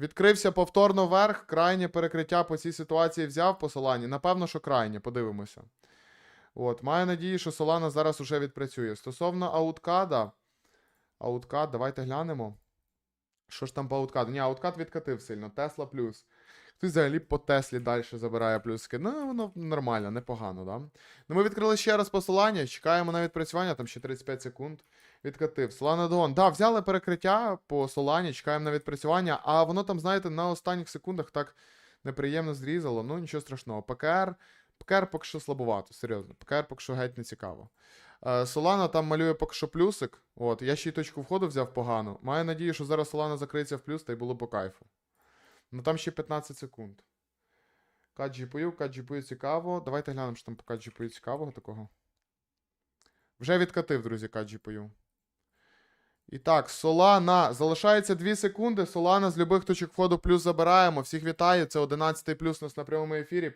Відкрився повторно вверх, крайнє перекриття по цій ситуації взяв по Солані. Напевно, що крайнє, подивимося. От, маю надію, що Солана зараз уже відпрацює. Стосовно ауткада. Ауткад, давайте глянемо. Що ж там по ауткаду? Ні, ауткад відкатив сильно. Тесла плюс. Хтось взагалі по Теслі далі забирає плюски. Ну, воно нормально, непогано, да? Ну, ми відкрили ще раз посилання, чекаємо на відпрацювання, там ще 35 секунд. Відкатив. Солана Дон. Да, взяли перекриття по Солані, чекаємо на відпрацювання, а воно там, знаєте, на останніх секундах так неприємно зрізало. Ну, нічого страшного. ПКР. ПКР поки що слабовато, серйозно. ПКР поки що геть не цікаво. Е, Солана там малює поки що плюсик. От, я ще й точку входу взяв погану. Маю надію, що зараз Солана закриється в плюс та й було по кайфу. Ну там ще 15 секунд. Каджіпою, GPU, цікаво. Давайте глянемо, що там по кат цікавого такого. Вже відкатив, друзі, Каджіпою. І так, Солана. Залишається 2 секунди. Солана з любих точок входу плюс забираємо. Всіх вітаю. Це 11 плюс у нас на прямому ефірі.